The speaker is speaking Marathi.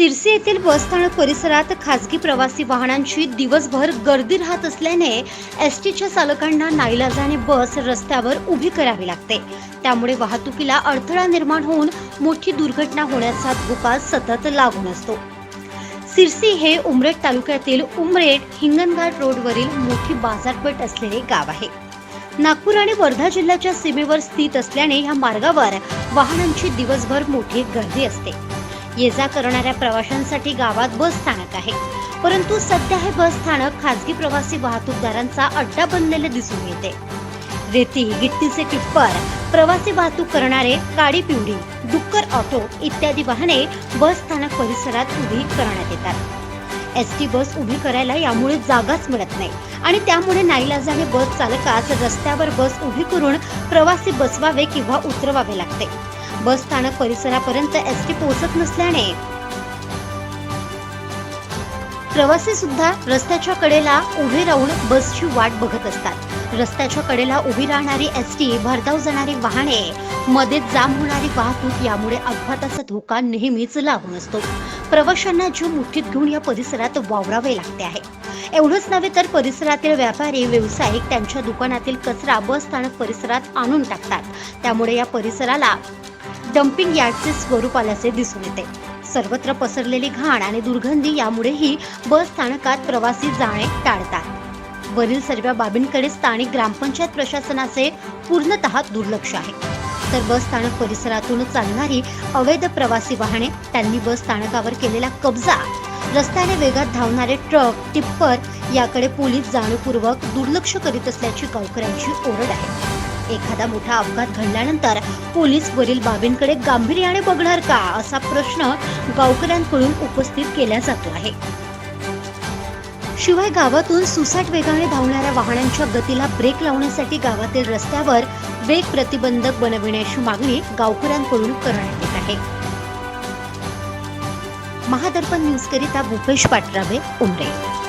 सिरसी येथील बसस्थानक परिसरात खासगी प्रवासी वाहनांची दिवसभर गर्दी राहत असल्याने एस टीच्या चालकांना नाईलाजाने बस रस्त्यावर उभी करावी लागते. त्यामुळे वाहतुकीला अडथळा निर्माण होऊन मोठी दुर्घटना होण्याचा धोका सतत लागून असतो. सिरसी हे उमरेड तालुक्यातील उमरेड हिंगणघाट रोडवरील मोठी बाजारपेठ असलेले गाव आहे. नागपूर आणि वर्धा जिल्ह्याच्या सीमेवर स्थित असल्याने या मार्गावर वाहनांची दिवसभर मोठी गर्दी असते. ये जा करणाऱ्या प्रवाशांसाठी गावात बस स्थानक आहे. परंतु सध्या हे बस स्थानक खासगी प्रवासी वाहतूकदारांचा अड्डा बनलेले दिसून येते. रेती गिट्टीचे टिप्पर प्रवासी वाहतूक करणारे काडी पिवडी डुक्कर ऑटो इत्यादी वाहने बस स्थानक परिसरात उभी करण्यात येतात. एस टी बस उभी करायला यामुळे जागाच मिळत नाही आणि त्यामुळे नाईलाजाने बस चालकास रस्त्यावर बस उभी करून प्रवासी बसवावे किंवा उतरवावे लागते. बस स्थानक परिसरापर्यंत एस टी पोहोचत नसल्याने प्रवासी सुद्धा रस्त्याच्या कडेला उभे राहून बसची वाट बघत असतात. रस्त्याच्या कडेला उभी राहणारी एस टी भरधाव जाणारी वाहने मध्येच जाम होणारी वाहतूक यामुळे अपघाताचा धोका नेहमीच लागून असतो. प्रवाशांना जीव मुठीत घेऊन या परिसरात वावरावे लागते आहे. एवढंच नव्हे तर परिसरातील व्यापारी व्यावसायिक त्यांच्या दुकानातील कचरा बस स्थानक परिसरात आणून टाकतात. त्यामुळे या परिसराला डम्पिंग यार्डचे स्वरूप आल्याचे दिसून येते. सर्वत्र पसरलेली घाण आणि दुर्गंधी यामुळेही बस स्थानकात प्रवासी जाणे टाळतात. वरील सर्व बाबींकडे स्थानिक ग्रामपंचायत प्रशासनाचे पूर्णतः दुर्लक्ष आहे. तर बस स्थानक परिसरातून चालणारी अवैध प्रवासी वाहने त्यांनी बस स्थानकावर केलेला कब्जा रस्त्याने वेगात धावणारे ट्रक टिप्पर याकडे पोलीस जाणीवपूर्वक दुर्लक्ष करीत असल्याची गावकऱ्यांची ओरड आहे. एखादा मोठा अपघात घडल्यानंतर पोलीस वरील बाबींकडे गांभीर्याने बघणार का असा प्रश्न गावकऱ्यांकडून उपस्थित केला जातो आहे. शिवाय गावातून सुसाट वेगाने धावणाऱ्या वाहनांच्या गतीला ब्रेक लावण्यासाठी गावातील रस्त्यावर वेग प्रतिबंधक बनविण्याची मागणी गावकऱ्यांकडून करण्यात येत आहे. महादर्पण न्यूज करिता भूपेश पाटराबे उमरे.